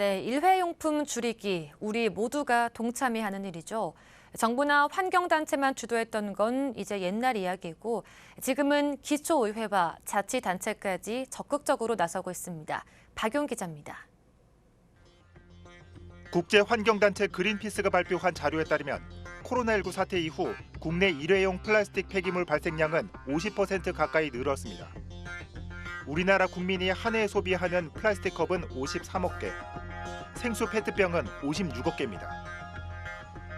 네, 일회용품 줄이기 우리 모두가 동참이 하는 일이죠. 정부나 환경단체만 주도했던 건 이제 옛날 이야기고 지금은 기초의회와 자치단체까지 적극적으로 나서고 있습니다. 박용 기자입니다. 국제환경단체 그린피스가 발표한 자료에 따르면 코로나19 사태 이후 국내 일회용 플라스틱 폐기물 발생량은 50% 가까이 늘었습니다. 우리나라 국민이 한 해 소비하는 플라스틱 컵은 53억 개, 생수 페트병은 56억 개입니다.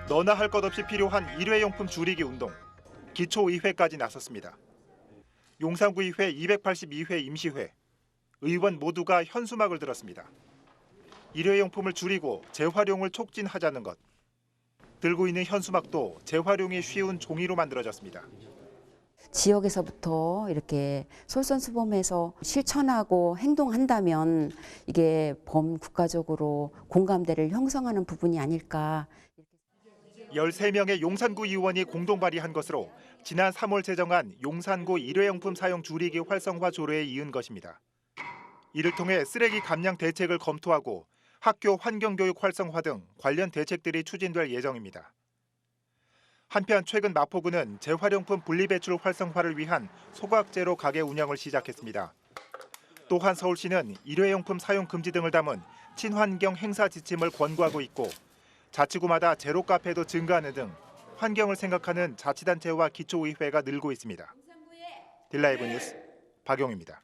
너나 할 것 없이 필요한 일회용품 줄이기 운동, 기초의회까지 나섰습니다. 용산구의회 282회 임시회, 의원 모두가 현수막을 들었습니다. 일회용품을 줄이고 재활용을 촉진하자는 것. 들고 있는 현수막도 재활용이 쉬운 종이로 만들어졌습니다. 지역에서부터 이렇게 솔선수범해서 실천하고 행동한다면 이게 범국가적으로 공감대를 형성하는 부분이 아닐까 13명의 용산구 의원이 공동 발의한 것으로 지난 3월 제정한 용산구 일회용품 사용 줄이기 활성화 조례에 이은 것입니다. 이를 통해 쓰레기 감량 대책을 검토하고 학교 환경교육 활성화 등 관련 대책들이 추진될 예정입니다. 한편 최근 마포구는 재활용품 분리배출 활성화를 위한 소각제로 가게 운영을 시작했습니다. 또한 서울시는 일회용품 사용 금지 등을 담은 친환경 행사 지침을 권고하고 있고 자치구마다 제로 카페도 증가하는 등 환경을 생각하는 자치단체와 기초의회가 늘고 있습니다. 딜라이브 뉴스 박용입니다.